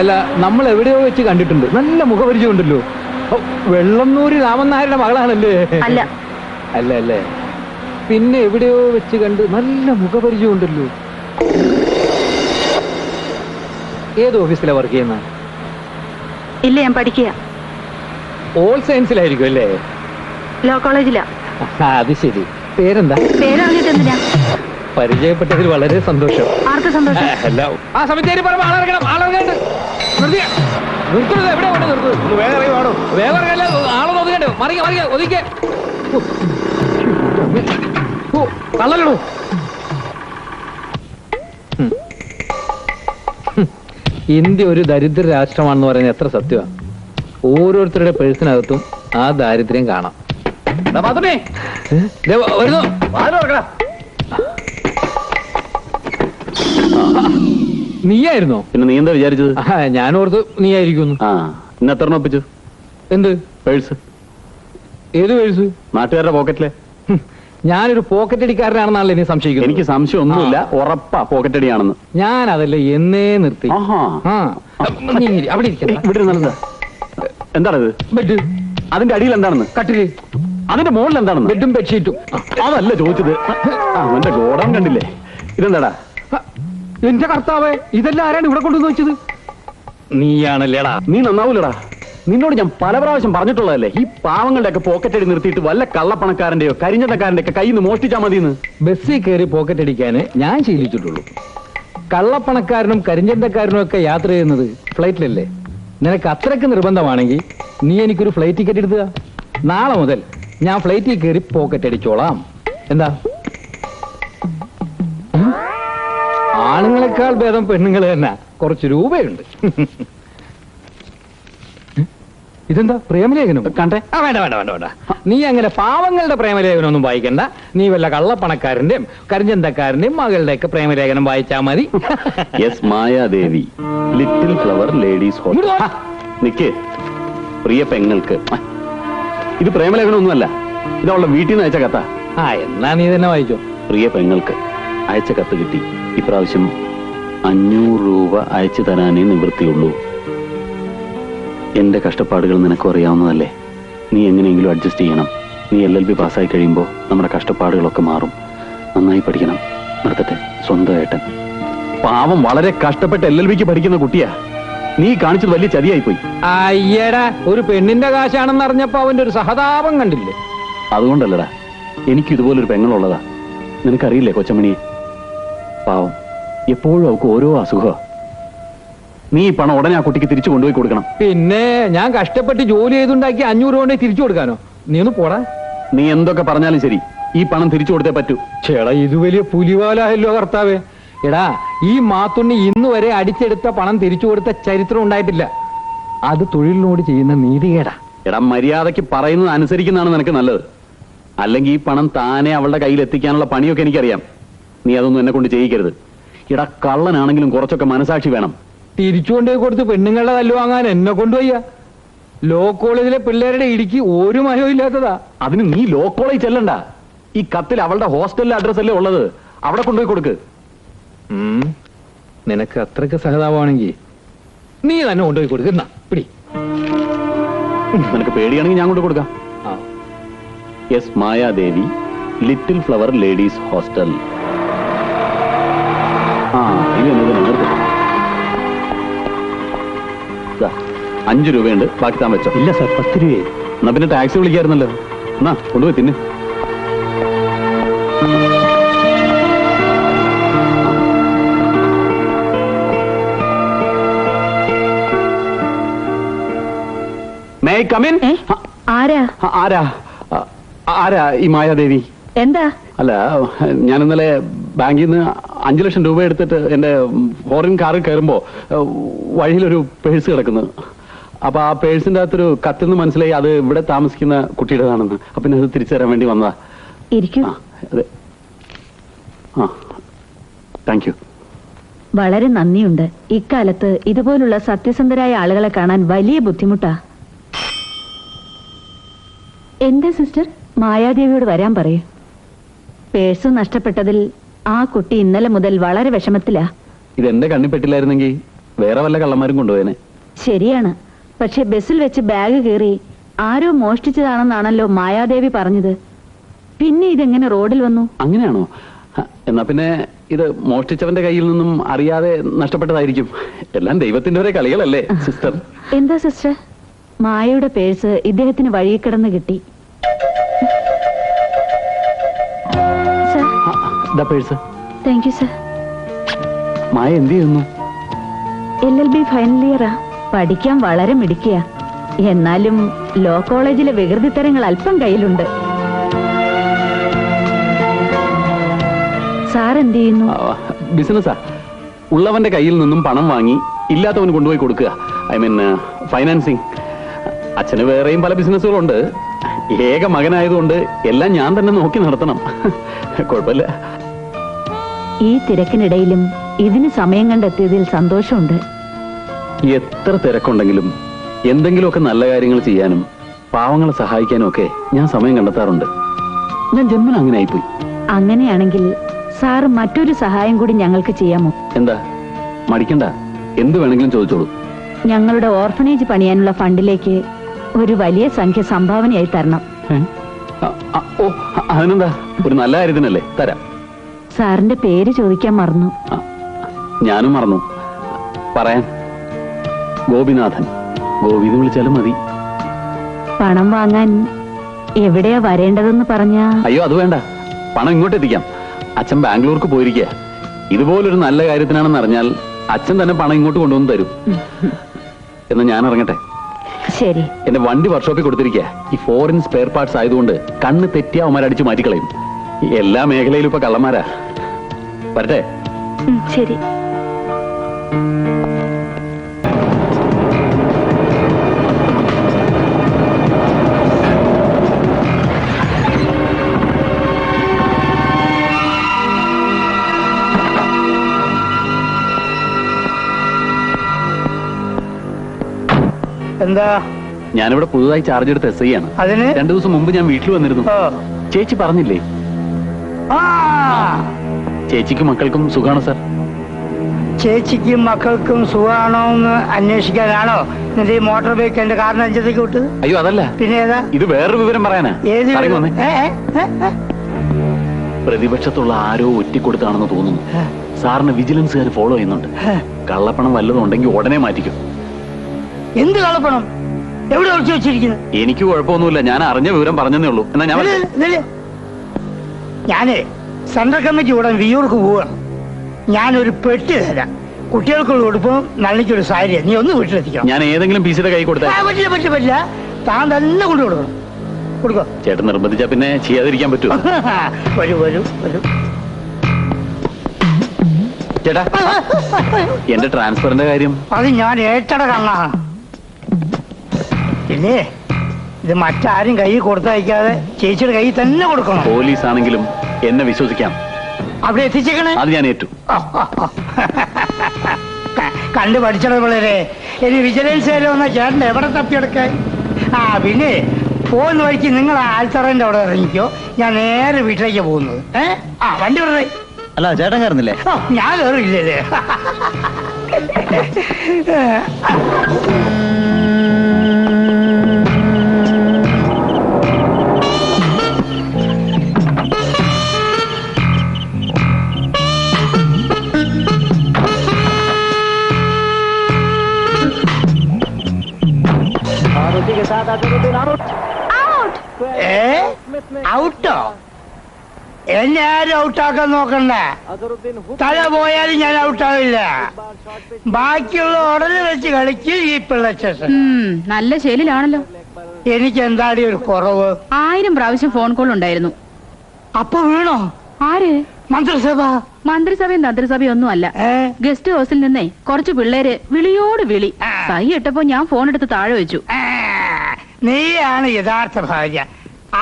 അല്ല നമ്മൾ എവിടെയോ വെച്ച് കണ്ടിട്ടുണ്ട്. നല്ല മുഖപരിചയം ഉണ്ടല്ലോ. വെള്ളന്നൂരി രാമനായരുടെ മകളാണല്ലേ? അല്ല. അല്ല അല്ലേ. പിന്നെ എവിടെയോ വെച്ച് കണ്ട് നല്ല മുഖപരിചയം ഉണ്ടല്ലോ. ഏത് ഓഫീസിലാ വർക്ക് ചെയ്യുന്ന? ഇല്ല ഞാൻ പഠിക്കുക ഓൾ സയൻസിലായിരിക്കും അല്ലേ? ലോ കോളേജിലാ. അത് ശരി. പേരെന്താ? പേരറിഞ്ഞിട്ട് എന്തിനാ പരിചയപ്പെട്ടതിൽ വളരെ സന്തോഷം. ആർക്ക് സന്തോഷം? അല്ല ആ സമയത്ത് ആളിറങ്ങണം ആളിറങ്ങണ്ട് നിർത്തിയ. നിർത്തുന്നത് എവിടെ കൊണ്ട് നിർത്തുന്നത് വേഗം ഇറങ്ങി വേണോ വേഗം ഇറങ്ങല്ല? ആളൊന്ന് ഒതുക്കണ്ടേ മറിയ മറിയ ഒതുക്കെ ഓ കള്ളലോ ഇന്ത്യ ഒരു ദരിദ്ര രാഷ്ട്രമാണെന്ന് പറയുന്നത് എത്ര സത്യമാണ് ഓരോരുത്തരുടെ പേഴ്സിനകത്തും ആ ദാരിദ്ര്യം കാണാം. വരുന്നു. നീയായിരുന്നോ? പിന്നെ നീ എന്താ വിചാരിച്ചത്? ആ, ഓർത്ത് ആ ഇന്ന് എത്ര എണ്ണം ഒപ്പിച്ചു? എന്ത്? പേഴ്സ്. ഏത് പേഴ്സ്? നാട്ടുകാരുടെ പോക്കറ്റിലെ. ഞാനൊരു പോക്കറ്റ് അടിക്കാരനാണെന്നാണല്ലോ ഇനി സംശയിക്കുന്നത്? എനിക്ക് സംശയം ഒന്നുമില്ല ഉറപ്പാ പോക്കറ്റ് അടിയാണെന്ന്. ഞാൻ അതല്ലേ എന്നേ നിർത്തി. ആ നീ അവിടെ ഇവിടെ എന്താണത്? ബെഡ് അതിന്റെ അടിയിൽ എന്താണെന്ന്? കട്ടിൽ. അതിന്റെ മുകളിൽ എന്താണെന്ന്? ബെഡും ബെഡ്ഷീറ്റും ആ, അതല്ല ചോദിച്ചത്. ആ, അവന്റെ ഗോഡം കണ്ടില്ലേ? ഇതെന്താടാ? ആ, എന്റെ കർത്താവേ ഇതെല്ലാം ആരാണ് ഇവിടെ കൊണ്ടുവന്ന് വെച്ചത്? നീയാണല്ലേടാ. നീ നന്നാവൂലടാ. നിന്നോട് ഞാൻ പല പ്രാവശ്യം പറഞ്ഞിട്ടുള്ളതല്ലേ ഈ പാവങ്ങളുടെ ഒക്കെ പോക്കറ്റ് അടി നിർത്തിയിട്ട് വല്ല കള്ളപ്പണക്കാരന്റെയോ കരിഞ്ഞതക്കാരന്റെ ഒക്കെ കയ്യിൽ നിന്ന് മോഷ്ടിച്ചാ മതിയെന്ന്? ബസ്സിൽ കയറി പോക്കറ്റ് അടിക്കാന് ഞാൻ ശീലിച്ചിട്ടുള്ളൂ. കള്ളപ്പണക്കാരനും കരിഞ്ചന്തക്കാരനും ഒക്കെ യാത്ര ചെയ്യുന്നത് ഫ്ലൈറ്റിലല്ലേ? നിനക്ക് അത്രയ്ക്ക് നിർബന്ധമാണെങ്കിൽ നീ എനിക്കൊരു ഫ്ലൈറ്റ് ടിക്കറ്റ് എടുത്തുക നാളെ മുതൽ ഞാൻ ഫ്ലൈറ്റിൽ കയറി പോക്കറ്റ് അടിച്ചോളാം. എന്താ? ആണുങ്ങളെക്കാൾ ഭേദം പെണ്ണുങ്ങൾ തന്നെ. കുറച്ച് രൂപയുണ്ട്. ഇതെന്താ? പ്രേമലേഖനം? കണ്ടേ? ആ വേണ്ട വേണ്ട വേണ്ട വേണ്ട. നീ അങ്ങനെ പാവങ്ങളുടെ പ്രേമലേഖനം ഒന്നും വായിക്കണ്ട. നീ വല്ല കള്ളപ്പണക്കാരന്റെയും കരിഞ്ചന്തക്കാരന്റെയും മകളുടെ ഒക്കെ പ്രേമലേഖനം വായിച്ചാ മതി. Yes Mayadevi. Little flower ladies. നിക്ക്. പ്രിയ പെങ്ങൾക്ക്. ഇത് പ്രേമലേഖനമൊന്നുമല്ല. ഇത് അവളുടെ വീട്ടിൽ നിന്ന് അയച്ച കത്ത. ആ എന്നാ നീ തന്നെ വായിച്ചോ. പ്രിയ പെങ്ങൾക്ക് അയച്ച കത്ത് കിട്ടി. ഇപ്രാവശ്യം അഞ്ഞൂറ് രൂപ അയച്ചു തരാനേ നിവൃത്തിയുള്ളൂ. എന്റെ കഷ്ടപ്പാടുകൾ നിനക്കും അറിയാവുന്നതല്ലേ? നീ എങ്ങനെയെങ്കിലും അഡ്ജസ്റ്റ് ചെയ്യണം. നീ എൽ എൽ ബി പാസ്സായി കഴിയുമ്പോൾ നമ്മുടെ കഷ്ടപ്പാടുകളൊക്കെ മാറും. നന്നായി പഠിക്കണം. നിർത്തട്ടെ സ്വന്തമായിട്ട് പാവം വളരെ കഷ്ടപ്പെട്ട് എൽ എൽ ബിക്ക് പഠിക്കുന്ന കുട്ടിയാ. നീ കാണിച്ചത് വലിയ ചതിയായി പോയി അയ്യടാ ഒരു പെണ്ണിന്റെ കാശാണെന്ന് അറിഞ്ഞപ്പോ അവന്റെ ഒരു സഹതാപം കണ്ടില്ലേ? അതുകൊണ്ടല്ലടാ എനിക്ക് ഇതുപോലൊരു പെങ്ങളുള്ളതാ. നിനക്കറിയില്ലേ കൊച്ചമണിയെ? പാവം. എപ്പോഴും അവൾക്ക് ഓരോ അസുഖ. നീ ഈ പണം ഉടനെ ആ കുട്ടിക്ക് തിരിച്ചു കൊണ്ടുപോയി കൊടുക്കണം. പിന്നെ ഞാൻ കഷ്ടപ്പെട്ട് ജോലി ചെയ്തുണ്ടാക്കി അഞ്ഞൂറ് കൊണ്ട് തിരിച്ചു കൊടുക്കാനോ? നീ ഒന്ന് പോടാ. നീ എന്തൊക്കെ പറഞ്ഞാലും ശരി. ഈ പണം തിരിച്ചു കൊടുത്തേ പറ്റൂ. ചേടാ ഇത് വലിയ പുലിവാലായല്ലോ കർത്താവേ. എടാ ഈ മാത്തുണ്ണി ഇന്ന് വരെ അടിച്ചെടുത്ത പണം തിരിച്ചു കൊടുത്ത ചരിത്രം ഉണ്ടായിട്ടില്ല. അത് തൊഴിലിനോട് ചെയ്യുന്ന നീതികേടാ. എടാ മര്യാദയ്ക്ക് പറയുന്നത് അനുസരിക്കുന്നതാണ് നിനക്ക് നല്ലത്. അല്ലെങ്കിൽ ഈ പണം താനെ അവളുടെ കയ്യിൽ എത്തിക്കാനുള്ള പണിയൊക്കെ എനിക്കറിയാം. നീ അതൊന്നും എന്നെ കൊണ്ട് ചെയ്യിക്കരുത്. ഇട കള്ളനാണെങ്കിലും കുറച്ചൊക്കെ മനസാക്ഷി വേണം. തിരിച്ചു കൊണ്ടുപോയി കൊടുത്ത് പെണ്ണുങ്ങളുടെ തല്ല് വാങ്ങാൻ എന്നെ കൊണ്ടുപോയ? ലോ കോളേജിലെ പിള്ളേരുടെ ഇടിക്ക് ഒരു മയവും ഇല്ലാത്തതാ. അതിന് നീ ലോ കോളേജ് ചെല്ലണ്ട. ഈ കത്തിൽ അവളുടെ ഹോസ്റ്റലിലെ അഡ്രസ് അല്ലേ ഉള്ളത്? അവിടെ കൊണ്ടുപോയി കൊടുക്ക്. നിനക്ക് അത്രയ്ക്ക് സഹതാപമാണെങ്കിൽ നീ തന്നെ കൊണ്ടുപോയി കൊടുക്കുന്ന പിടി. നിനക്ക് പേടിയാണെങ്കിൽ ഞാൻ കൊണ്ട് കൊടുക്കാം. Yes Mayadevi little flower ladies hostel ആ ഇത് എന്നത് നിങ്ങൾക്ക് ദാ, അഞ്ച് രൂപയുണ്ട്. ബാക്കി താൻ വെച്ചോ. ഇല്ല സാർ പത്ത് രൂപയെ എന്നാ പിന്നെ ടാക്സി വിളിക്കായിരുന്നല്ലോ. എന്നാ കൊണ്ടുപോയി തിന്നെ. മേ കമിൻ ആരാ? ആരാ? ആരാ ഈ മായാദേവി? എന്താ? അല്ല ഞാൻ ഇന്നലെ ബാങ്കിൽ നിന്ന് അഞ്ചു ലക്ഷം രൂപ എടുത്തിട്ട് എന്റെ ഫോറിൻ കാറിൽ കയറുമ്പോൾ വഴിയിലൊരു പേഴ്സ് കിടക്കുന്നു. അപ്പോൾ ആ പേഴ്സിന്റെ അകത്തൊരു കത്തെന്ന് മനസ്സിലായി അത് ഇവിടെ താമസിക്കുന്ന കുട്ടിയുടേതാണെന്ന്. അപ്പൊ പിന്നെ അത് തിരിച്ചു തരാൻ വേണ്ടി വന്നതാ. ഇരിക്കൂ. അതെ. ആ താങ്ക് യു വളരെ നന്ദിയുണ്ട്. ഇക്കാലത്ത് ഇതുപോലുള്ള സത്യസന്ധരായ ആളുകളെ കാണാൻ വലിയ ബുദ്ധിമുട്ടാ. എന്താ സിസ്റ്റർ? മായാദേവിയോട് വരാൻ പറയൂ. പേഴ്സ് നഷ്ടപ്പെട്ടതിൽ ആ കുട്ടി ഇന്നലെ മുതൽ വളരെ വിഷമത്തിലാ. ഇത് എന്റെ കണ്ണിൽ പെട്ടില്ലായിരുന്നെങ്കിൽ വേറെ വല്ല കള്ളന്മാരും കൊണ്ടുപോയനെ. ശരിയാണ്. പക്ഷെ ബസ്സിൽ വെച്ച് ബാഗ് കീറി ആരോ മോഷ്ടിച്ചതാണെന്നാണല്ലോ മായാദേവി പറഞ്ഞത്. പിന്നെ ഇതെങ്ങനെ റോഡിൽ വന്നു? അങ്ങനെയാണോ? എന്നാ പിന്നെ ഇത് മോഷ്ടിച്ചവന്റെ കയ്യിൽ നിന്നും അറിയാതെ നഷ്ടപ്പെട്ടതായിരിക്കും. എല്ലാം ദൈവത്തിന്റെ ഒരേ കളികളല്ലേ സിസ്റ്റർ? എന്താ സിസ്റ്റർ? മായയുടെ പേഴ്സ് ഇദ്ദേഹത്തിന് വഴിയിൽ കിടന്ന് കിട്ടി. Purse. Thank you sir Maya എന്ത് ചെയ്യുന്നു? എൽ എൽ ബി ഫൈനൽ ഇയറാ പഠിക്കാൻ വളരെ മിടിക്കുക എന്നാലും ലോ കോളേജിലെ വികൃതിത്തരങ്ങൾ അല്പം കയ്യിലുണ്ട്. സാർ എന്ത് ചെയ്യുന്നു? ബിസിനസ്സാ ഉള്ളവന്റെ കയ്യിൽ നിന്നും പണം വാങ്ങി ഇല്ലാത്തവന് കൊണ്ടുപോയി കൊടുക്കുക. ഐ മീൻ ഫൈനാൻസിങ് അച്ഛന് വേറെയും പല ബിസിനസ്സുകളുണ്ട് ഏക മകനായതുകൊണ്ട് എല്ലാം ഞാൻ തന്നെ നോക്കി നടത്തണം. കുഴപ്പമില്ല. ഈ തിരക്കിനിടയിലും ഇതിന് സമയം കണ്ടെത്തിയതിൽ സന്തോഷമുണ്ട്. എത്ര തിരക്കുണ്ടെങ്കിലും എന്തെങ്കിലുമൊക്കെ നല്ല കാര്യങ്ങൾ ചെയ്യാനും പാവങ്ങളെ സഹായിക്കാനും ഒക്കെ ഞാൻ സമയം കണ്ടെത്താറുണ്ട്. ഞാൻ ജന്മന അങ്ങനെ ആയിപ്പോയി അങ്ങനെയാണെങ്കിൽ സാർ മറ്റൊരു സഹായം കൂടി ഞങ്ങൾക്ക് ചെയ്യാമോ? എന്താ? മടിക്കണ്ട. എന്ത് വേണമെങ്കിലും ചോദിച്ചോളൂ. ഞങ്ങളുടെ ഓർഫനേജ് പണിയാനുള്ള ഫണ്ടിലേക്ക് ഒരു വലിയ സംഖ്യ സംഭാവനയായി തരണം. അതിനെന്താ? ഒരു നല്ല കാര്യത്തിനല്ലേ? തരാം. സാറിന്റെ പേര് ചോദിക്കാൻ മറന്നു. ഞാനും മറന്നു. പറയാൻ ഗോപിനാഥൻ. ഗോപി വിളിച്ചാലും മതി. പണം വാങ്ങാൻ എവിടെയാ വരേണ്ടതെന്ന് പറഞ്ഞ? അയ്യോ അത് വേണ്ട. പണം ഇങ്ങോട്ട് എത്തിക്കാം. അച്ഛൻ ബാംഗ്ലൂർക്ക് പോയിരിക്കുക ഇതുപോലൊരു നല്ല കാര്യത്തിനാണെന്ന് അറിഞ്ഞാൽ അച്ഛൻ തന്നെ പണം ഇങ്ങോട്ട് കൊണ്ടുവന്ന് തരും. എന്ന് ഞാൻ ഇറങ്ങട്ടെ. ശരി. എന്റെ വണ്ടി വർക്ക്ഷോപ്പിൽ കൊടുത്തിരിക്കുക ഈ ഫോറിൻ സ്പെയർ പാർട്സ് ആയതുകൊണ്ട് കണ്ണ് തെറ്റിയ അവന്മാരടിച്ച് മാറ്റിക്കളയും. എല്ലാ മേഖലയിലും ഇപ്പൊ കള്ളന്മാരാ. വരട്ടെ. ശരി. എന്താ? ഞാനിവിടെ പുതുതായി ചാർജ് എടുത്ത് എസ് ഐ ആണ് അതിന്? രണ്ടു ദിവസം മുമ്പ് ഞാൻ വീട്ടിൽ വന്നിരുന്നു. ചേച്ചി പറഞ്ഞില്ലേ ചേച്ചിക്കും മക്കൾക്കും സുഖാണ് സാർ? ചേച്ചിക്കും മക്കൾക്കും സുഖാണോ എന്ന് അന്വേഷിക്കാനാണോ? നിന്റെ ഈ മോട്ടോർ ബൈക്ക് എന്റെ കാറിന് അഞ്ചത്തേക്ക് വിട്ടത്? അയ്യോ അതല്ല. പിന്നെ ഏതാ? ഇത് വേറൊരു വിവരം പറയാനാ. ഏത് വിവരം? വന്നേ. ഏ, ഏ, ഏ, ഏ. പ്രതിപക്ഷത്തുള്ള ആരോ ഒറ്റിക്കൊടുത്താണെന്ന് തോന്നുന്നു. സാറിന് വിജിലൻസുകാർ ഫോളോ ചെയ്യുന്നുണ്ട്. കള്ളപ്പണം വല്ലതും ഉണ്ടെങ്കിൽ ഉടനെ മാറ്റിക്കും. എന്ത് കള്ളപ്പണം? എവിടെ ഒളിച്ചു വെച്ചിരിക്കുന്നത് എനിക്ക് കുഴപ്പമൊന്നുമില്ല. ഞാൻ അറിഞ്ഞ വിവരം പറഞ്ഞതേ ഉള്ളൂ. എന്നാ ഞാൻ നില്ല്, നില്ല്. ഞാനേ സെൻട്രൽ കമ്മിറ്റി ഉടൻ വിയൂർക്ക് പോവാണ്. ഞാനൊരു പെട്ടി തരാം. കുട്ടികൾക്കുള്ള ഉടുപ്പും നള്ളിക്കൊരു സാരിയാണ് നീ ഒന്ന് വീട്ടിലെത്തിക്കണം ഞാൻ ഏതെങ്കിലും പീസിയുടെ കൈ കൊടുത്താൽ പറ്റില്ല പറ്റില്ല പറ്റില്ല. താൻ തന്നെ കൊണ്ടു കൊടുക്കണം. കൊടുക്കോ. ചേട്ടൻ നിർബന്ധിച്ചാ പിന്നെ ചെയ്യാതിരിക്കാൻ പറ്റുമോ? വരൂ വരൂ വരൂ. ചേട്ടാ എന്റെ ട്രാൻസ്ഫറിന്റെ കാര്യം. അത് ഞാൻ ഏറ്റട കണ്ണാ പിന്നെ ഇത് മറ്റാരും കൈ കൊടുത്തയക്കാതെ ചേച്ചിയുടെ കൈ തന്നെ കൊടുക്കണം. പോലീസ് ആണെങ്കിലും എന്നെ വിശ്വസിക്കാം. അവിടെ എത്തിച്ചേക്കണേ. അത് ഞാൻ ഏറ്റു. കണ്ടു പഠിച്ചത് പിള്ളേരെ. ഇനി വിജിലൻസ് വന്ന ചേട്ടൻ എവിടെ തപ്പിയെടുക്കാൻ? ആ പിന്നെ പോകുന്ന വഴിക്ക് നിങ്ങൾ ആൽത്തറന്റെ അവിടെ ഇറങ്ങിക്കോ. ഞാൻ നേരെ വീട്ടിലേക്ക് പോകുന്നത്. ഏ? ആ വണ്ടി വിടറേ അല്ല ചേട്ടൻ കയറുന്നില്ലേ? ഞാൻ കയറില്ലല്ലേ ഔട്ടോ എന്നെ ആരും ഔട്ടാക്കാൻ നോക്കണ്ട? തല പോയാലും ഞാൻ ഔട്ടാവില്ല ബാക്കിയുള്ള ഉടനെ വെച്ച് കളിക്കും ഈ പിള്ളച്ചേട്ടൻ ഉം, നല്ല ശൈലിയിലാണല്ലോ. എനിക്ക് എന്താടി ഒരു കുറവ്? ആയിരം പ്രാവശ്യം ഫോൺ കോൾ ഉണ്ടായിരുന്നു. അപ്പൊ വീണോ? ആര്? മന്ത്രിസഭ. മന്ത്രിസഭയും തന്ത്രിസഭയും ഒന്നും അല്ല ഗസ്റ്റ് ഹൗസിൽ നിന്നേ കുറച്ച് പിള്ളേര് വിളിയോട് വിളി. കൈ ഇട്ടപ്പോ ഞാൻ ഫോൺ എടുത്ത് താഴെ വെച്ചു. നീയാണ് യഥാർത്ഥ ഭാര്യ.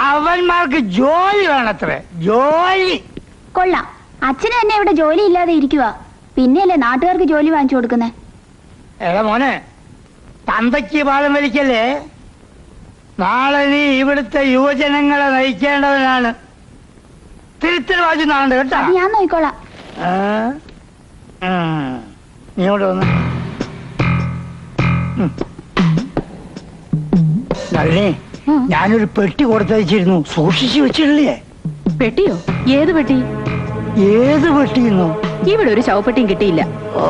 അവന്മാർക്ക് ജോലി വേണത്രേ. ജോലി. കൊള്ളാം. അച്ഛന് തന്നെ ഇവിടെ ജോലി ഇല്ലാതെ ഇരിക്കുക പിന്നെയല്ലേ നാട്ടുകാർക്ക് ജോലി വാങ്ങിച്ചു കൊടുക്കുന്നേ? എടാ മോനെ തന്തയ്ക്ക് പാലം വലിക്കല്ലേ? നാളെ നീ ഇവിടുത്തെ യുവജനങ്ങളെ നയിക്കേണ്ടവനാണ്. തിരുത്തൽ വാജി നാളുണ്ട് കേട്ടാ. ഞാൻ നോക്കിക്കോളാം? നീ ഇവിടെ വന്ന്. നളിനി ഞാനൊരു പെട്ടി കൊടുത്തയച്ചിരുന്നു. സൂക്ഷിച്ചു വെച്ചില്ലേ പെട്ടിയോ? ഏത് പെട്ടി? ഏത് പെട്ടിയെന്നോ? ഇവിടെ ഒരു ശവപ്പെട്ടിയും കിട്ടിയില്ല. ഓ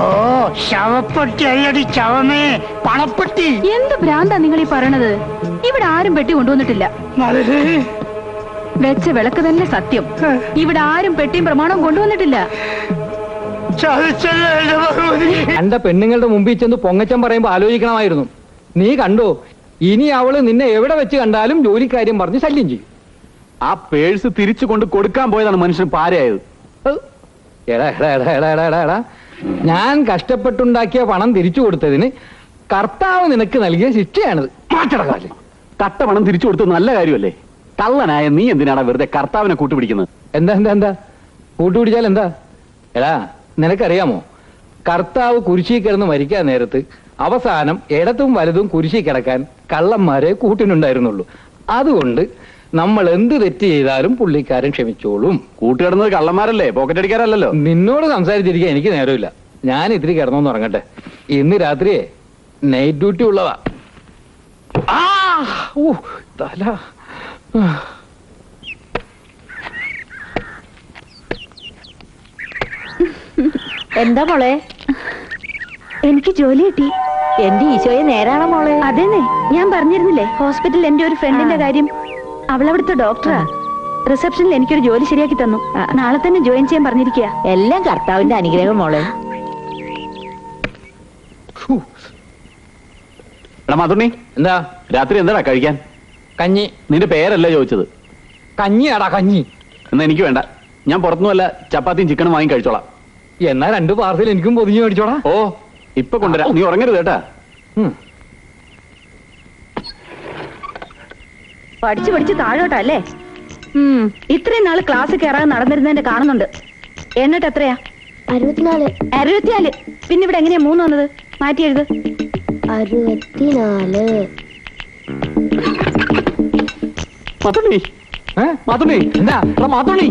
ശവപ്പെട്ടി അല്ലടി ശവമേ. പണപ്പെട്ടി. എന്ത് ഭ്രാന്താ നിങ്ങൾ ഈ പറയണത്? ഇവിടെ ആരും പെട്ടി കൊണ്ടുവന്നിട്ടില്ല. വെച്ച വിളക്ക് തന്നെ സത്യം. ഇവിടെ ആരും പെട്ടിയും പ്രമാണവും കൊണ്ടുവന്നിട്ടില്ല. എന്റെ പെണ്ണുങ്ങളുടെ മുമ്പിൽ ചെന്ന് പൊങ്ങച്ചം പറയുമ്പോ ആലോചിക്കണമായിരുന്നു. നീ കണ്ടോ? ഇനി അവൾ നിന്നെ എവിടെ വെച്ച് കണ്ടാലും ജോലിക്കാര്യം പറഞ്ഞ് ശല്യം ചെയ്യും. ആ പേഴ്സ് തിരിച്ചു കൊണ്ട് കൊടുക്കാൻ പോയതാണ് മനുഷ്യൻ പാരയായത്. എടാ എടാ എടാ എടാ എടാ എടാ എടാ. ഞാൻ കഷ്ടപ്പെട്ടുണ്ടാക്കിയ പണം തിരിച്ചു കൊടുത്തതിന് കർത്താവ് നിനക്ക് നൽകിയ ശിക്ഷയാണിത്. മാറ്റടക്കാൽ കട്ട പണം തിരിച്ചു കൊടുത്തത് നല്ല കാര്യമല്ലേ? കള്ളനായ നീ എന്തിനാണ് വെറുതെ കർത്താവിനെ കൂട്ടുപിടിക്കുന്നത്? എന്താ എന്താ എന്താ? കൂട്ടുപിടിച്ചാൽ എന്താ? എടാ നിനക്കറിയാമോ? കർത്താവ് കുരിശി കിടന്ന് മരിക്കാൻ നേരത്ത് അവസാനം ഇടത്തും വലതും കുരിശി കിടക്കാൻ കള്ളന്മാരെ കൂട്ടിനുണ്ടായിരുന്നുള്ളൂ. അതുകൊണ്ട് നമ്മൾ എന്ത് തെറ്റ് ചെയ്താലും പുള്ളിക്കാരൻ ക്ഷമിച്ചോളും. കൂട്ടുകിടന്നത് കള്ളന്മാരല്ലേ? പോക്കറ്റ് അടിക്കാരല്ലോ നിന്നോട് സംസാരിച്ചിരിക്കാൻ എനിക്ക് നേരമില്ല. ഞാൻ ഇത്തിരി കിടന്നോന്ന് ഉറങ്ങട്ടെ. ഇന്ന് രാത്രിയെ നൈറ്റ് ഡ്യൂട്ടി ഉള്ളതാ. ആ തല. എന്താ മോളെ? എനിക്ക് ജോലി കിട്ടി. എന്റെ ഈശോയെ നേരാണോ മോളെ. അതെന്നെ. ഞാൻ പറഞ്ഞിരുന്നില്ലേ ഹോസ്പിറ്റലിൽ എന്റെ ഒരു ഫ്രണ്ടിന്റെ കാര്യം. അവളവിടുത്തെ ഡോക്ടറാ. റിസപ്ഷനിൽ എനിക്കൊരു ജോലി ശരിയാക്കി തന്നു. നാളെ തന്നെ ജോയിൻ ചെയ്യാൻ പറഞ്ഞിരിക്കുക എല്ലാം കർത്താവിന്റെ അനുഗ്രഹം മോളെ. എടാ മാതുണ്ണി എന്താ? രാത്രി എന്താടാ കഴിക്കാൻ? കഞ്ഞി. നിന്റെ പേരല്ല ചോദിച്ചത്? കഞ്ഞിയാടാ കഞ്ഞി. എന്നാ എനിക്ക് വേണ്ട. ഞാൻ പുറത്തുനിന്നല്ല ചപ്പാത്തിയും ചിക്കനും വാങ്ങി കഴിച്ചോളാം. എന്നാ രണ്ട് പാർസൽ എനിക്കും പൊതിഞ്ഞു മേടിച്ചോടാ. ഓ ഇപ്പൊ കൊണ്ടുവരാം. നീ ഉറങ്ങരുത് കേട്ടാ. പഠിച്ചു പഠിച്ച് താഴോട്ടാ അല്ലേ ഉം. ഇത്രയും നാൾ ക്ലാസ് കയറാതെ നടന്നിരുന്നതിന്റെ കാണുന്നുണ്ട്. എന്നിട്ട് എത്രയാ? അറുപത്തിനാല്. അറുപത്തിനാല്. പിന്നെ ഇവിടെ എങ്ങനെയാ മൂന്ന് വന്നത്? മാറ്റി എഴുത്. അറുപത്തിനാല്. മാതുണ്ണി ഏ? മാതുണ്ണി എന്താ? എടാ മാതുണ്ണി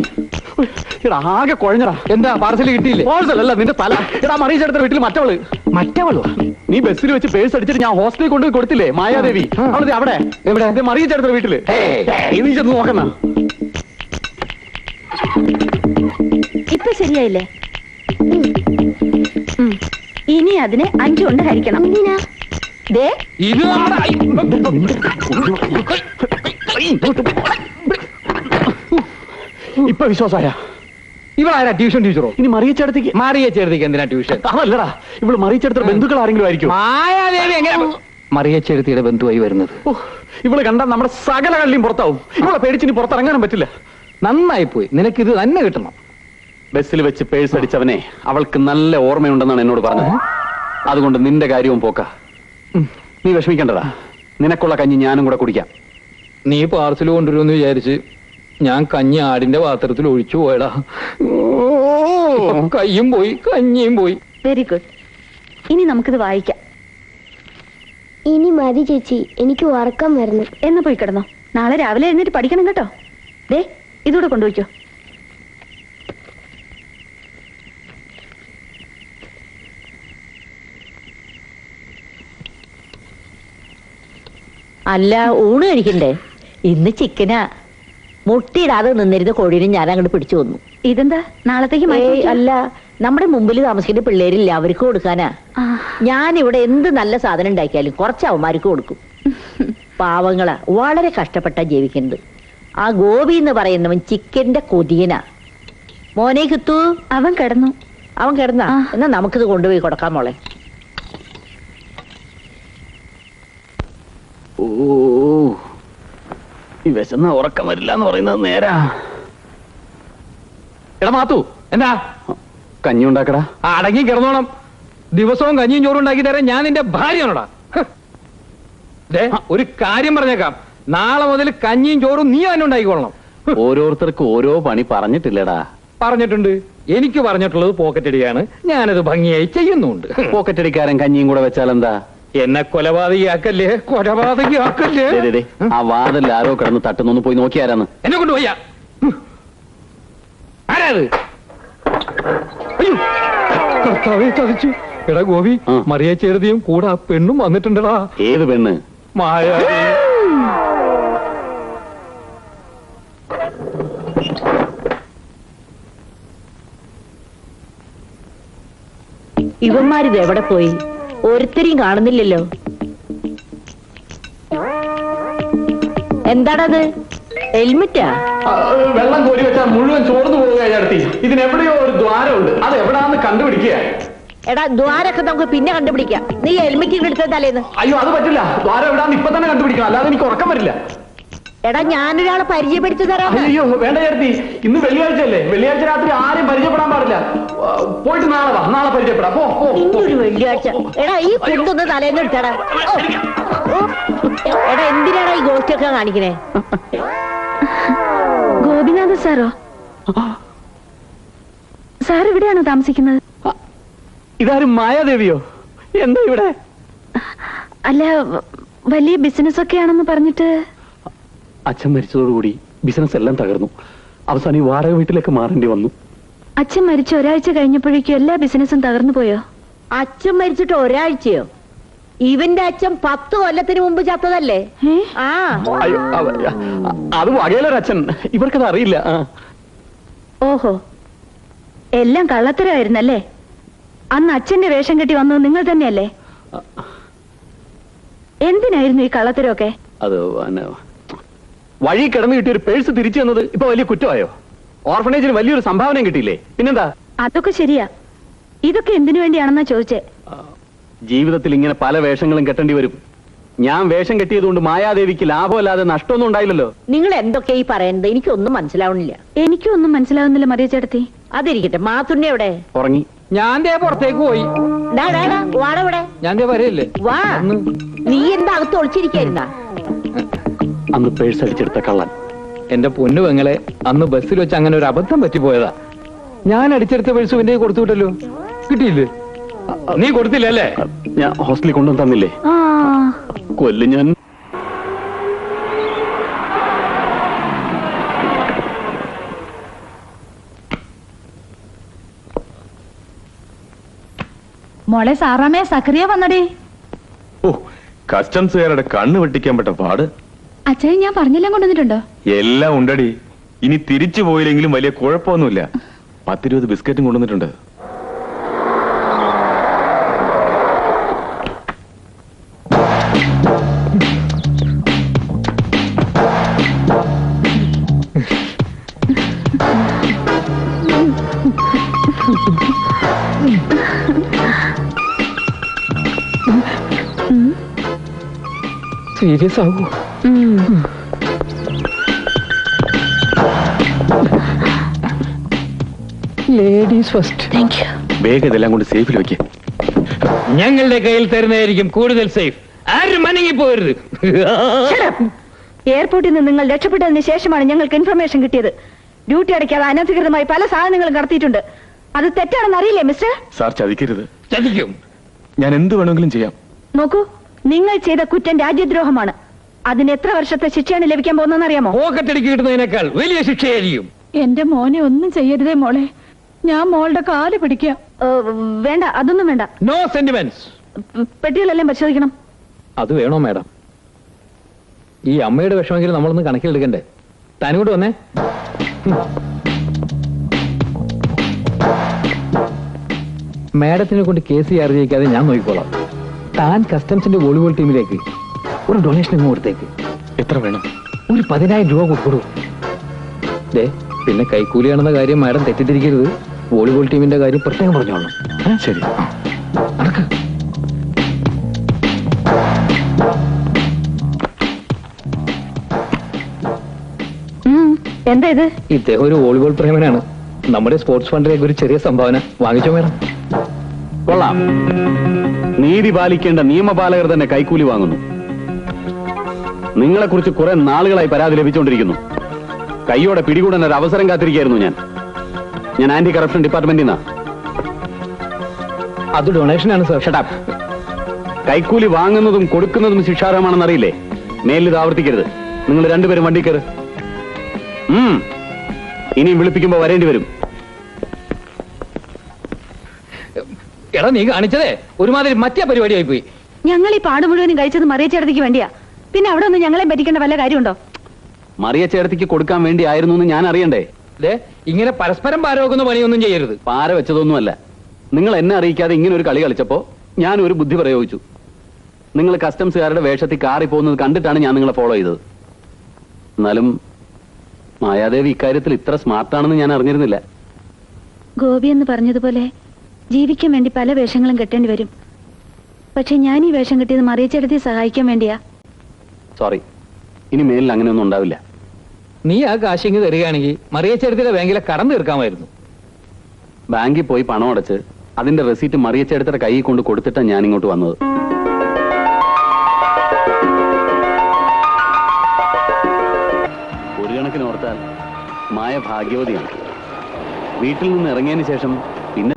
എടാ ആകെ കുഴഞ്ഞടാ. എന്താ പാർസൽ കിട്ടിയില്ലേ? അല്ല നിന്റെ തല. എടാ മറിയിച്ചെടുത്ത വീട്ടിൽ മറ്റവൾ. മറ്റവളോ? നീ ബസ്സിൽ വെച്ച് പേഴ്സ് അടിച്ചിട്ട് ഞാൻ ഹോസ്റ്റലിൽ കൊണ്ടുപോയി കൊടുത്തില്ലേ? മായാദേവി. അവളത് അവിടെ. എവിടെ? മറിയിച്ചെടുത്ത വീട്ടിൽ. നീ ചെന്ന് നോക്കണ ഇപ്പൊ ശരിയായില്ലേ? ഇനി അതിനെ അഞ്ചു കൊണ്ട് ഹരിക്കണം. ദേ. ഇത് ഇപ്പൊ വിശ്വാസമായ? ഇവളാരാ ട്യൂഷൻ ടീച്ചറോ ഇനി മറിയിച്ചെടുത്തേക്ക്? മാറിയ ചേർത്തിക്ക് എന്തിനാ ട്യൂഷൻ അതല്ലടാ ഇവൾ മറിയച്ചെടുത്ത ബന്ധുക്കൾ ആരെങ്കിലും ആയിരിക്കും മായാദേവി എങ്ങനെ മറിയച്ചെടുത്തിയുടെ ബന്ധുവായി വരുന്നത്. ഓ, ഇവൾ കണ്ടാൽ നമ്മുടെ സകല കള്ളിയും പുറത്താവും. ഇവളെ പേടിച്ചിനി പുറത്തിറങ്ങാനും പറ്റില്ല. നന്നായി പോയി. നിനക്ക് ഇത് തന്നെ കിട്ടണം. ബസ്സിൽ വെച്ച് പേഴ്സ് അടിച്ചവനെ അവൾക്ക് നല്ല ഓർമ്മയുണ്ടെന്നാണ് എന്നോട് പറഞ്ഞത്. അതുകൊണ്ട് നിന്റെ കാര്യവും പോക്ക. നീ വിഷമിക്കണ്ടടാ. നിനക്കുള്ള കഞ്ഞി ഞാനും കൂടെ കുടിക്കാം. നീ പാർസൽ കൊണ്ടുവരുമെന്ന് വിചാരിച്ച് ഞാൻ കഞ്ഞി ആടിന്റെ പാത്രത്തിൽ ഒഴിച്ചു പോയടാ. കയ്യും പോയി കഞ്ഞിയും പോയി. വെരി ഗുഡ് ഇനി നമുക്കിത് വായിക്കാം. ഇനി മതി ചേച്ചി എനിക്ക് ഉറക്കം വരുന്നു എന്ന് പോയി കിടന്നോ. നാളെ രാവിലെ എഴുന്നേറ്റ് പഠിക്കണം കേട്ടോ. ദേ ഇതൂടെ കൊണ്ടുപോയിക്കോ അല്ല ഊണ് കഴിക്കണ്ടേ? ഇന്ന് ചിക്കനാ. മുട്ടിയിടാതെ നിന്നിരുന്ന കോഴീനെ ഞാൻ അങ്ങോട്ട് പിടിച്ചു വന്നു ഇതെന്താ? നാളത്തേക്ക് മാറ്റി ഏയ്, അല്ല നമ്മുടെ മുമ്പിൽ താമസിക്കുന്ന പിള്ളേരില്ല അവർക്ക് കൊടുക്കാനാ. ആ, ഞാൻ ഇവിടെ എന്ത് നല്ല സാധനം ഉണ്ടാക്കിയാലും കുറച്ച് അവന്മാർക്ക് കൊടുക്കും. പാവങ്ങളാ വളരെ കഷ്ടപ്പെട്ടാ ജീവിക്കുന്നത്. ആ ഗോപി എന്ന് പറയുന്നവൻ ചിക്കന്റെ കൊതിയനാ. മോനെ കിത്തു അവൻ കിടന്നു. അവൻ കിടന്നാ? ആ. എന്നാ നമുക്കിത് കൊണ്ടുപോയി കൊടുക്കാം മോളെ. ഓ വിശന്ന ഉറക്കം വരില്ല എന്ന് പറയുന്നത് നേരാ. എടാ മാത്തു എന്താ? കഞ്ഞി ഉണ്ടാക്കടാ. അടങ്ങി കിടന്നോണം. ദിവസവും കഞ്ഞിയും ചോറും ഉണ്ടാക്കി തരാൻ ഞാൻ നിന്റെ ഭാര്യയാണോടാ? ദേ, ഒരു കാര്യം പറഞ്ഞേക്കാം. നാളെ മുതൽ കഞ്ഞിയും ചോറും നീ തന്നെ ഉണ്ടാക്കിക്കൊള്ളണം. ഓരോരുത്തർക്ക് ഓരോ പണി പറഞ്ഞിട്ടില്ലടാ. പറഞ്ഞിട്ടുണ്ട്. എനിക്ക് പറഞ്ഞിട്ടുള്ളത് പോക്കറ്റടിയാണ്. ഞാനത് ഭംഗിയായി ചെയ്യുന്നുണ്ട്. പോക്കറ്റടിക്കാരൻ കഞ്ഞിയും കൂടെ വെച്ചാൽ എന്താ എന്നെ കൊലപാതകയാക്കല്ലേ? കൊലപാതകയാക്കല്ലേ? ദേ, ദേ, ദേ, ആ വാതിൽ ആരോ കിടന്ന് തട്ടുന്നൊന്ന് പോയി നോക്കിയാരാന്ന് എന്നെ കൊണ്ട് പോയ? ആരാത് അയ്യോ. കർത്താവെ ചതിച്ചു. എടാ ഗോപി ആ. മറിയച്ചെഴുതിയും കൂടെ ആ പെണ്ണും വന്നിട്ടുണ്ടടാ. ഏത് പെണ്ണ്? മായ. ഇവന്മാരിത് എവിടെ പോയി? ഒരുത്തരെയും കാണുന്നില്ലല്ലോ. എന്താണത്? ഹെൽമെറ്റാ? വെള്ളം കോരി വെച്ചാൽ മുഴുവൻ ചോർന്നു പോവുക ഇതിനെവിടെയോ ഒരു ദ്വാരമുണ്ട്. അത് എവിടാന്ന് കണ്ടുപിടിക്കുക എടാ ദ്വാരൊക്കെ നമുക്ക് പിന്നെ കണ്ടുപിടിക്കാം. നീ ഹെൽമെറ്റ് എടുത്ത തലേന്ന്. അയ്യോ അത് പറ്റില്ല. ദ്വാരം എവിടാന്ന് ഇപ്പൊ തന്നെ കണ്ടുപിടിക്കണം. അല്ലാതെ എനിക്ക് ഉറക്കം വരില്ല. എടാ ഞാനൊരാളെ പരിചയപ്പെടുത്തി തരാം അയ്യോ വേണ്ട ചേർത്തി. ഇന്ന് വെള്ളിയാഴ്ച അല്ലേ വെള്ളിയാഴ്ച രാത്രി ആരും പരിചയപ്പെടാൻ പാടില്ല. പോയിട്ട് നാളെ വാ. നാളെ പരിചയപ്പെടാം. പോ. ഇന്നൊരു വെള്ളിയാഴ്ച. എടാ ഈ കുട്ടൊന്ന് തലേന്ന് എടുത്തടാ. എടാ എന്തിനാടാ ഈ ഗോസ്റ്റൊക്കെ കാണിക്കണേ? ഗോപിനാഥ് സാറോ? സാർ ഇവിടെയാണ് താമസിക്കുന്നത്? ഇതാരും മായാദേവിയോ? എന്താ ഇവിടെ? അല്ല വലിയ ബിസിനസ് ഒക്കെ ആണെന്ന് പറഞ്ഞിട്ട് അച്ഛൻ മരിച്ചതോടുകൂടി ബിസിനസ് എല്ലാം തകർന്നു. അവസാനം ഈ വാടക വീട്ടിലേക്ക് മാറേണ്ടി വന്നു. അച്ഛൻ മരിച്ച ഒരാഴ്ച കഴിഞ്ഞപ്പോഴേക്കും എല്ലാ ബിസിനസ്സും തകർന്നു പോയോ? അച്ഛൻ മരിച്ചിട്ട് ഒരാഴ്ചയോ? ഇവന്റെ അച്ഛൻ പത്ത് കൊല്ലത്തിന് മുമ്പ് ചത്തതല്ലേ? ആ. അയ്യോ അവ- അത് വകയിലൊരച്ഛൻ ഇവർക്കത് അറിയില്ല. ആ. ഓഹോ. എല്ലാം കള്ളത്തരമായിരുന്നല്ലേ? അന്ന് അച്ഛന്റെ വേഷം കെട്ടി വന്നത് നിങ്ങൾ തന്നെയല്ലേ? എന്തിനായിരുന്നു ഈ കള്ളത്തരമൊക്കെ? അത് പിന്നെ വഴി കിടന്നു കിട്ടിയ ഒരു പേഴ്സ് തിരിച്ചു തന്നത് ഇപ്പൊ വലിയ കുറ്റമായോ? ഓർഫനേജിന് വലിയൊരു സംഭാവനയും കിട്ടിയില്ലേ? പിന്നെന്താ? അതൊക്കെ ശരിയാ. ഇതൊക്കെ എന്തിനു വേണ്ടിയാണെന്നാ ചോദിച്ചേ. ജീവിതത്തിൽ ഇങ്ങനെ പല വേഷങ്ങളും കെട്ടേണ്ടി വരും. ഞാൻ വേഷം കെട്ടിയതുകൊണ്ട് മായാദേവിക്ക് ലാഭമല്ലാതെ നഷ്ടമൊന്നും ഉണ്ടായില്ലല്ലോ. നിങ്ങൾ എന്തൊക്കെ ഈ പറയുന്നത്? എനിക്കൊന്നും മനസ്സിലാവുന്നില്ല. എനിക്കും ഒന്നും മനസ്സിലാവുന്നില്ല മറിയ ചേട്ടത്തി. അതിരിക്കട്ടെ മാത്തുണ്ണി എവിടെ? ഉറങ്ങി. ഞാൻ ദേ പുറത്തേക്ക് പോയി. ഡാ, ഡാ, ഞാൻ ദേ വരെയല്ലേ? വാ. നീ എന്താ അകത്ത് ഒളിച്ചിരിക്കായിരുന്നാ? അന്ന് പേഴ്സ് അടിച്ചെടുത്ത കള്ളൻ. എന്റെ പൊന്നു പെങ്ങളെ അന്ന് ബസ്സിൽ വെച്ച് അങ്ങനെ ഒരു അബദ്ധം പറ്റിപ്പോയതാ. ഞാൻ അടിച്ചെടുത്ത പേഴ്സ് പിന്നെ കൊടുത്തു വിട്ടല്ലോ? കിട്ടിയില്ലേ? നീ കൊടുത്തില്ല അല്ലേ? ഞാൻ ഹോസ്റ്റലിൽ കൊണ്ടുവന്ന് തന്നില്ലേ? കൊല്ലു കൊല്ലും ഞാൻ. മോളെ സാറാമേ സക്രിയ വന്നടി. ഓ കസ്റ്റംസുകാരുടെ കണ്ണ് വെട്ടിക്കാൻ പറ്റ പാട്. അച്ഛനെ ഞാൻ പറഞ്ഞെല്ലാം കൊണ്ടുവന്നിട്ടുണ്ടോ? എല്ലാം ഉണ്ടടി. ഇനി തിരിച്ചു പോയില്ലെങ്കിലും വലിയ കുഴപ്പമൊന്നുമില്ല. പത്തിരുപത് ബിസ്ക്കറ്റും കൊണ്ടുവന്നിട്ടുണ്ട്. സീരിയസ് ആകൂ ലേഡീസ് ഫസ്റ്റ് താങ്ക് യു വേഗം ഇതെല്ലാം കൊണ്ട് സേഫിൽ വെക്കേ. ഞങ്ങളുടെ കയ്യിൽ തരുന്നതായിരിക്കും കൂടുതൽ സേഫ് ആരും മനങ്ങി പോരുത് എയർപോർട്ടിൽ നിന്ന് നിങ്ങൾ രക്ഷപ്പെട്ടതിന് ശേഷമാണ് ഞങ്ങൾക്ക് ഇൻഫർമേഷൻ കിട്ടിയത്. ഡ്യൂട്ടി അടയ്ക്കാതെ അനധികൃതമായി പല സാധനങ്ങളും കടത്തിയിട്ടുണ്ട്. അത് തെറ്റാണെന്ന് അറിയില്ലേ മിസ്റ്റർ സാർ ചതിക്കരുത്. ചതിക്കും. ഞാൻ എന്ത് വേണമെങ്കിലും ചെയ്യാം. നോക്കൂ നിങ്ങൾ ചെയ്ത കുറ്റം രാജ്യദ്രോഹമാണ്. അതിന് എത്ര വർഷത്തെ ശിക്ഷയാണ് ലഭിക്കാൻ പോകുന്നതെന്ന് അറിയാമോ പോക്കറ്റടിക്ക് കിട്ടുന്നതിനേക്കാൾ വലിയ ശിക്ഷയായിരിക്കും. എന്റെ മോനെ ഒന്നും ചെയ്യരുതേ മോളെ. ഞാൻ മോളുടെ കാൽ പിടിക്കാം. വേണ്ട അതൊന്നും വേണ്ട. നോ സെന്റിമെന്റ്സ് പ്- പെട്ടികളെല്ലാം പരിശോധിക്കണം. അത് വേണോ മാഡം? ഈ അമ്മയുടെ വിഷമെങ്കിലും നമ്മളൊന്ന് കണക്കിലെടുക്കണ്ടേ? താനിങ്ങോട്ട് വന്നേ. മാഡത്തിനെ കൊണ്ട് കേസ് ചാർജ് ചെയ്യിക്കാതെ ഞാൻ നോക്കിക്കോളാം. താൻ കസ്റ്റംസിന്റെ വോളിബോൾ ടീമിലേക്ക് ഒരു ഡൊണേഷൻ ഇങ്ങ് കൊടുത്തേക്ക്. എത്ര വേണം? ഒരു പതിനായിരം രൂപ കൊടുക്കൂ ദേ പിന്നെ കൈക്കൂലിയാണെന്ന കാര്യം മാഡം തെറ്റിദ്ധരിക്കരുത്. വോളിബോൾ ടീമിന്റെ കാര്യം പ്രത്യേകം പറഞ്ഞോളാം? ശരി. നടക്ക്. എന്താ ഇത്? ഇദ്ദേഹം ഒരു വോളിബോൾ പ്രേമനാണ്. നമ്മുടെ സ്പോർട്സ് ഫണ്ടിലേക്ക് ഒരു ചെറിയ സംഭാവന. വാങ്ങിച്ചോ മേഡം? കൊള്ളാം. നീതി പാലിക്കേണ്ട നിയമപാലകർ തന്നെ കൈക്കൂലി വാങ്ങുന്നു. നിങ്ങളെ കുറിച്ച് കുറെ നാളുകളായി പരാതി ലഭിച്ചുകൊണ്ടിരിക്കുന്നു. കൈയോടെ പിടികൂടാൻ ഒരു അവസരം കാത്തിരിക്കായിരുന്നു ഞാൻ. ഞാൻ ആന്റി കറപ്ഷൻ ഡിപ്പാർട്ട്മെന്റിൽ നിന്നാ. അത് ഡൊണേഷനാണ് സാർ ഷട്ടാപ്പ് കൈക്കൂലി വാങ്ങുന്നതും കൊടുക്കുന്നതും ശിക്ഷാർഹമാണെന്ന് അറിയില്ലേ? മേലിൽ ഇത് ആവർത്തിക്കരുത്. നിങ്ങൾ രണ്ടുപേരും വണ്ടി കയറ്. ഇനിയും വിളിപ്പിക്കുമ്പോ വരേണ്ടി വരും. എടാ നീ കാണിച്ചതേ ഒരുമാതിരി മറ്റേ പരിപാടിയായി പോയി ഞങ്ങൾ ഈ പാട് മുഴുവനും കഴിച്ചത് മറിയച്ചേടത്തേക്ക് വേണ്ടിയാ. പിന്നെ അവിടെ ഒന്ന് ഞങ്ങളെ പറ്റിക്കേണ്ട വല്ല കാര്യമുണ്ടോ? മറിയ ചേർത്തിക്ക് കൊടുക്കാൻ വേണ്ടി ആയിരുന്നു എന്ന് ഞാൻ അറിയണ്ടേ? ദേ ഇങ്ങനെ പരസ്പരം പാരവെക്കുന്ന പണിയൊന്നും ചെയ്യരുത്. പാര വെച്ചതൊന്നുമല്ല. നിങ്ങൾ എന്നെ അറിയിക്കാതെ ഇങ്ങനെ ഒരു കളി കളിച്ചപ്പോ ഞാൻ ഒരു ബുദ്ധി പ്രയോഗിച്ചു. നിങ്ങൾ കസ്റ്റംസുകാരുടെ വേഷത്തിൽ കാറി പോകുന്നത് കണ്ടിട്ടാണ് ഞാൻ നിങ്ങളെ ഫോളോ ചെയ്തത്. എന്നാലും മായാദേവി ഇക്കാര്യത്തിൽ ഇത്ര സ്മാർട്ടാണെന്ന് ഞാൻ അറിഞ്ഞിരുന്നില്ല. ഗോപി എന്ന് പറഞ്ഞതുപോലെ ജീവിക്കാൻ വേണ്ടി പല വേഷങ്ങളും കെട്ടേണ്ടി വരും. പക്ഷെ ഞാൻ ഈ വേഷം കെട്ടിയത് മറിയച്ചെടുത്തി സഹായിക്കാൻ വേണ്ടിയാ. സോറി ഇനി മേലിൽ അങ്ങനെ ഒന്നും ഉണ്ടാവില്ല. നീ ആ കാശിങ് തരികയാണെങ്കിൽ മറിയച്ചെടുത്തിലെ ബാങ്കിലെ കടം തീർക്കാമായിരുന്നു. ബാങ്കിൽ പോയി പണം അടച്ച് അതിന്റെ റെസീറ്റ് മറിയച്ചെടുത്തിട്ട് കൈ കൊണ്ട് കൊടുത്തിട്ടാണ് ഞാൻ ഇങ്ങോട്ട് വന്നത്. ഒരു കണക്കിന് ഓർത്താൽ മായ ഭാഗ്യവതിയാണ് വീട്ടിൽ നിന്ന് ഇറങ്ങിയതിന് ശേഷം പിന്നെ